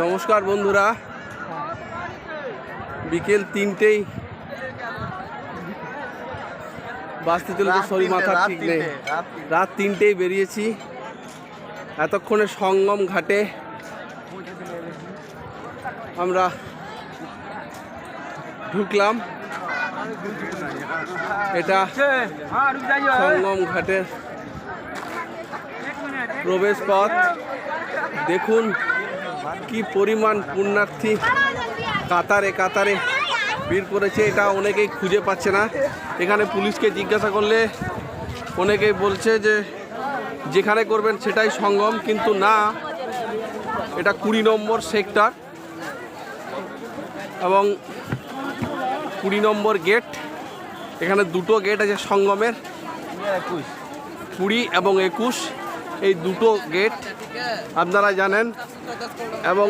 নমস্কার বন্ধুরা। বিকেল তিনটেই। বাঁচতে চলেছে শরীর তিনটে, মাথার ঠিক নেই। রাত তিনটেই বেরিয়েছি। এতক্ষণে সঙ্গম ঘাটে আমরা ঢুকলাম। এটা সঙ্গম ঘাটের প্রবেশ পথ। দেখুন কি পরিমাণ পুণ্যার্থী। কাতারে কাতারে ভিড় করেছে, এটা অনেকেই খুঁজে পাচ্ছে না। এখানে পুলিশকে জিজ্ঞাসা করলে অনেকেই বলছে যে, যেখানে করবেন সেটাই সঙ্গম, কিন্তু না, এটা কুড়ি নম্বর সেক্টর এবং কুড়ি নম্বর গেট। এখানে দুটো গেট আছে সঙ্গমের, কুড়ি এবং একুশ। এই দুটো গেট আপনারা জানেন, এবং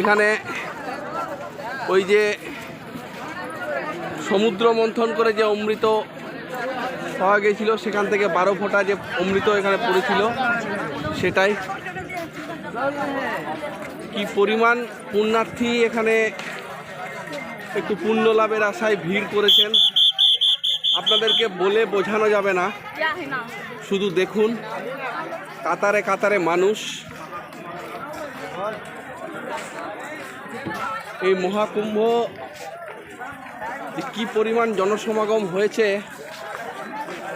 এখানে ওই যে সমুদ্র মন্থন করে যে অমৃত পাওয়া গেছিল, সেখান থেকে বারো ফোঁটা যে অমৃত এখানে পড়েছিল, সেটাই। কি পরিমাণ পুণ্যার্থী এখানে একটু পুণ্য লাভের আশায় ভিড় করেছেন। আপনাদেরকে বলে বোঝানো যাবে না। শুধু দেখুন, কাতারে কাতারে মানুষ। এই মহাকুম্ভ কি পরিমাণ জনসমাগম হয়েছে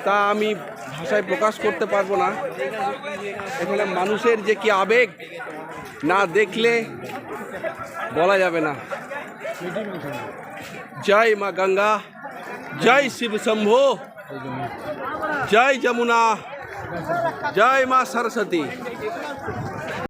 তা আমি ভাষায় প্রকাশ করতে পারব না। এখানে মানুষের যে কি আবেগ, না দেখলে বলা যাবে না। জয় মা গঙ্গা। জয় শিব শম্ভো জয় যমুনা জয় মা সরস্বতী